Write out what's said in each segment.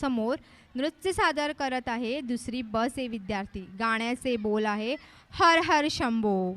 समोर नृत्य सादर करत आहे दुसरी बस ए विद्यार्थी. गाण्याचे बोल आहे हर हर शंभो.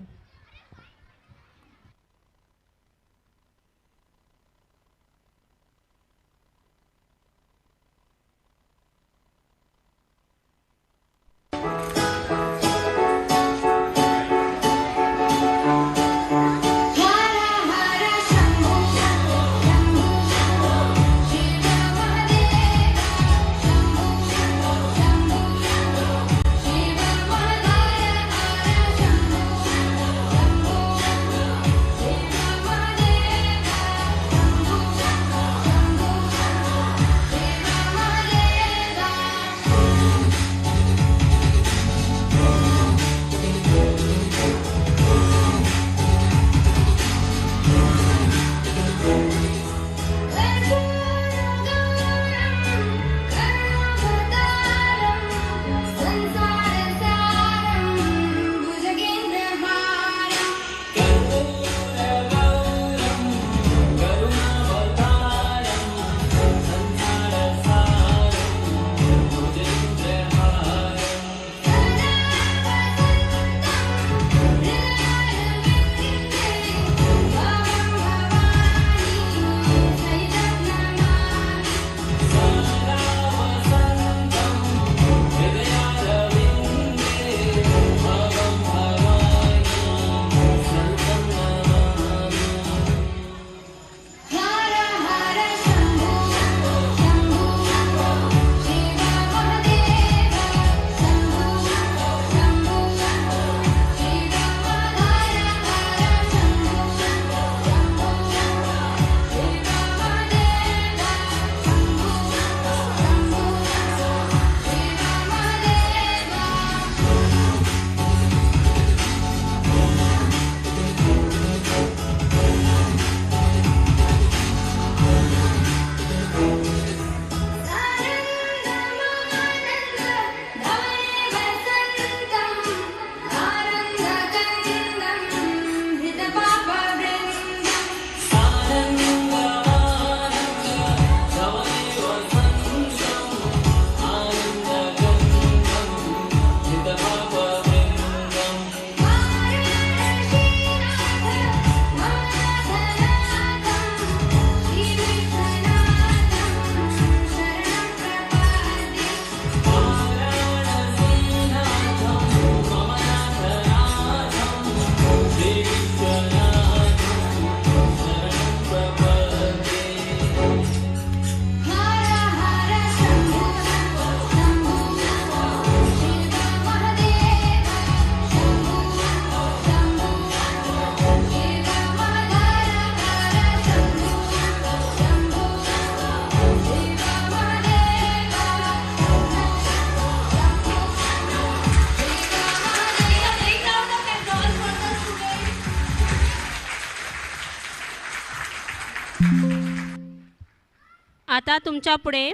आता तुमच्यापुढे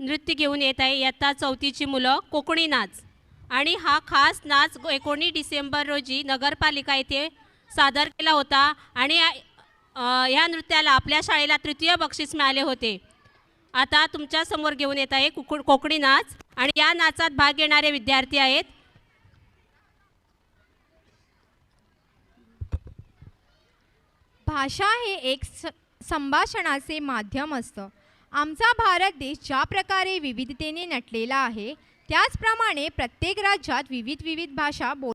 नृत्य घेऊन येत आहे. इयत्ता चौथीची मुलं कोकणी नाच. आणि हा खास नाच एकोणीस डिसेंबर रोजी नगरपालिका येथे सादर केला होता. आणि ह्या नृत्याला आपल्या शाळेला तृतीय बक्षीस मिळाले होते. आता तुमच्यासमोर घेऊन येत आहे कुकु कोकणी नाच. आणि या नाचात भाग घेणारे विद्यार्थी आहेत. भाषा हे एक स संभाषणाचे माध्यम असतं. आमचा भारत देश ज्या प्रकारे विविधतेने नटलेला आहे त्याचप्रमाणे प्रत्येक राज्यात विविध विविध भाषा बोल